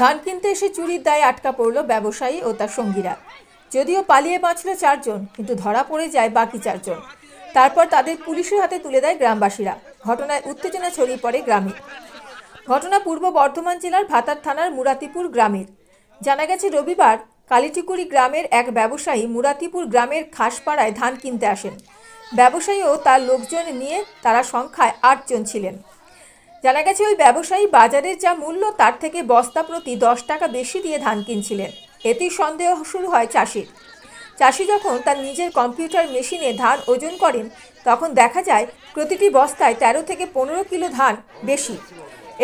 বাড়িতে এসে চুরির দায়ে আটকা পড়ল ব্যবসায়ী ও তার সঙ্গীরা। যদিও পালিয়ে বাঁচল চারজন, কিন্তু ধরা পড়ে যায় বাকি চারজন। তারপর তাদের পুলিশের হাতে তুলে দেয় গ্রামবাসীরা। ঘটনায় উত্তেজনা ছড়িয়ে পড়ে গ্রামে। ঘটনা পূর্ব বর্ধমান জেলার ভাতার থানার মুরাতিপুর গ্রামের। জানা গেছে, রবিবার কালিটিকুড়ি গ্রামের এক ব্যবসায়ী মুরাতিপুর গ্রামের খাসপাড়ায় ধান কিনতে আসেন। ব্যবসায়ী ও তার লোকজন নিয়ে তারা সংখ্যায় আটজন ছিলেন। জানা গেছে ওই ব্যবসায়ী বাজারের যা মূল্য, তার থেকে বস্তা প্রতি দশ টাকা বেশি দিয়ে ধান কিনছিলেন। এতেই সন্দেহ শুরু হয় চাষির। চাষি যখন তার নিজের কম্পিউটার মেশিনে ধান ওজন করেন, তখন দেখা যায় প্রতিটি বস্তায় তেরো থেকে পনেরো কিলো ধান বেশি।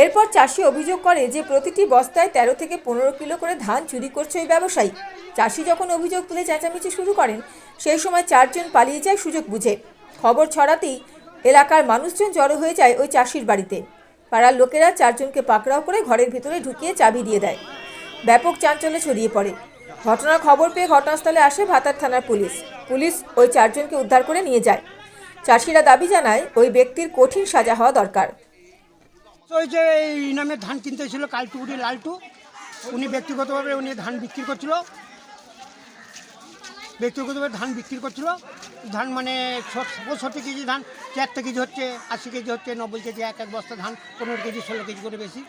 এরপর চাষি অভিযোগ করে যে প্রতিটি বস্তায় তেরো থেকে পনেরো কিলো করে ধান চুরি করছে ওই ব্যবসায়ী। চাষি যখন অভিযোগ তুলে চেঁচামেচি শুরু করেন, সেই সময় চারজন পালিয়ে যায় সুযোগ বুঝে। খবর ছড়াতেই এলাকার মানুষজন জড়ো হয়ে যায় ওই চাষির বাড়িতে। পাড়ার লোকেরা চারজনকে পাকড়াও করে ঘরের ভিতরে ঢুকিয়ে চাবি দিয়ে দেয়। ব্যাপক চাঞ্চল্য ছড়িয়ে পড়ে। ঘটনার খবর পেয়ে ঘটনাস্থলে আসে ভাতার থানার পুলিশ। পুলিশ ওই চারজনকে উদ্ধার করে নিয়ে যায়। চাষিরা দাবি জানায়, ওই ব্যক্তির কঠিন সাজা হওয়া দরকার। ওই যে এই নামে ধান কিনতে ছিল কালটুকুরি লালটু, উনি ব্যক্তিগতভাবে উনি ধান বিক্রি করছিল। ব্যক্তিগতভাবে ধান বিক্রি করছিল। ধান মানে পঁয়ষট্টি কেজি ধান চারটে কেজি হচ্ছে আশি কেজি হচ্ছে নব্বই কেজি এক এক বস্তা ধান পনেরো কেজি ষোলো কেজি করে বেশি।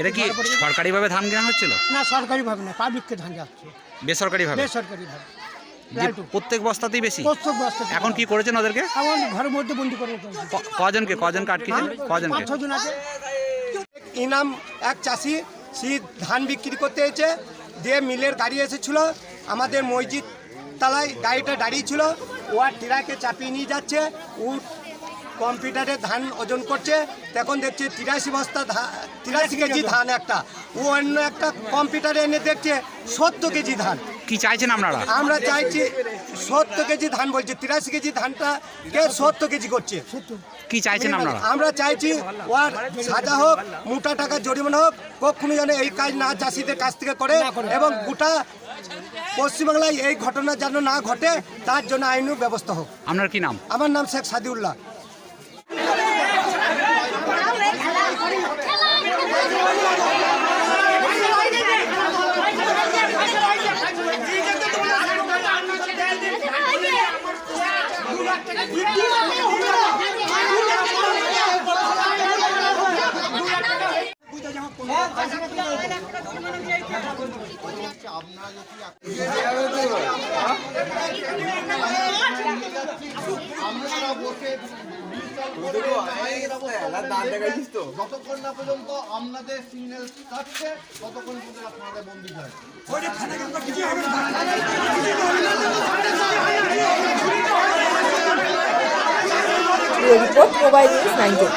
এটা কি সরকারিভাবে ধান কেনা হচ্ছিল? না সরকারিভাবে না পাবলিককে ধান যাচ্ছে বেসরকারিভাবে? বেসরকারিভাবে। প্রত্যেক বস্তাতেই বেশি? এখন কি করেছেন ওদেরকে? এখন ঘরের মধ্যে বন্দি করে। কজনকে? কজনকে আটকেছেন হ্যাঁ? কজনকে? ছজন আছে। ইনাম এক চাষি সে ধান বিক্রি করতে এসেছে দিয়ে মিলের গাড়ি এসেছিল আমাদের মসজিদ তলায় গাড়িটা দাঁড়িয়ে ছিল। ও আর টিরাকে চাপিয়ে নিয়ে যাচ্ছে। ও কম্পিউটারে ধান ওজন করছে। তখন দেখছে তিরাশি বস্তা তিরাশি কেজি ধান একটা। ও অন্য একটা কম্পিউটারে এনে দেখছে সত্তর কেজি ধান। কি চাইছেন আপনারা? আমরা চাইছি সত্তর কেজি ধান বলছে তিরাশি কেজি ধানটা কে সত্তর কেজি করছে? কি চাইছেন আপনারা? আমরা চাইছি ওর সাজা হোক মোটা টাকা জরিমানা হোক কখনো যেন এই কাজ না চাষিদের কাছ থেকে করে এবং গোটা পশ্চিমবাংলায় এই ঘটনা যেন না ঘটে তার জন্য আইনও ব্যবস্থা হোক। আপনার কি নাম? আমার নাম শেখ সাদিউল্লাহ। যতক্ষণ না পর্যন্ত আপনাদের সিগন্যাল কাটছে ততক্ষণ আপনাদের বন্দি হয় রিপোর্ট মোবাইল নিউজ নাইনটিন।